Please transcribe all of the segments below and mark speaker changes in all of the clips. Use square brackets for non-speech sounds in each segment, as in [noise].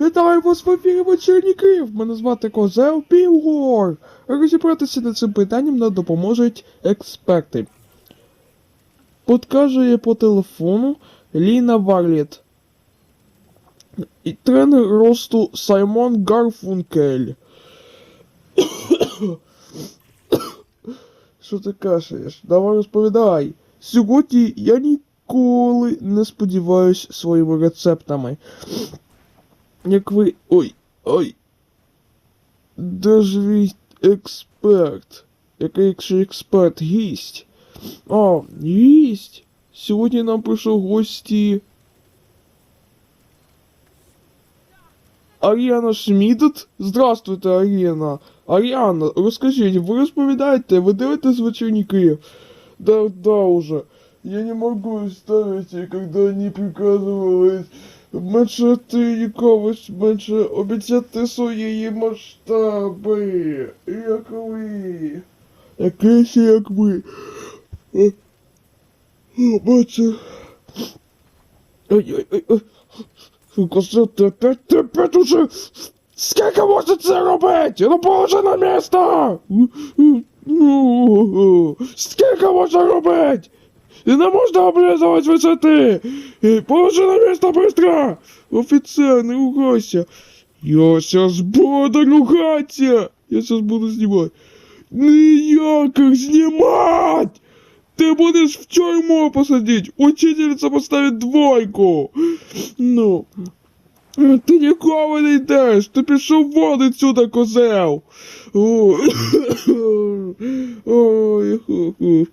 Speaker 1: Вітаю вас в ефірі вечірній Київ. Мене звати Козел Півгор. Розібратися над цим питанням нам допоможуть експерти. Подкаже по телефону Ліна Варліт. І тренер росту Саймон Гарфункель. [coughs] Що ти кашаєш? Давай розповідай. Сьогодні я ніколи не сподіваюсь своїми рецептами. Як ви. Ой, ой. Де ж мій експерт? Який експерт гість? А, гість. Сьогодні нам прийшов гості. Аріана Шмідт? Здравствуйте, Аріана. Аріана, розкажіть, ви розповідаєте, ви дивитесь вечірній Київ? Да, да, уже. Я не могу ставить, когда они приказывали меншати якогось менше обіцяти свої масштаби. Як ви. Якесь як ви. Бачу. Ой-ой-ой. Козел, ти опять, ти опять уже... Скільки можна це робити? Ну положи на місто! Ну, Скільки можна робити? І не можна облизувати висоти! Е, Положи на місто быстро! Офіцер, не ругайся! Я сейчас буду ругатися! Я сейчас буду знімати! Ніяких знімать! Ти будеш в тюрму посадить! Учительниця поставить двойку! Ну, ти ніколи не йдеш! Ти пішов вон відсюди, козел! Ой, ой, ой,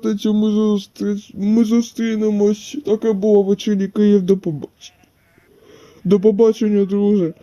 Speaker 1: п'ятницю ми, зустрі... ми зустрінемось. Таке було вечірній Київ до побачення. До побачення, друже.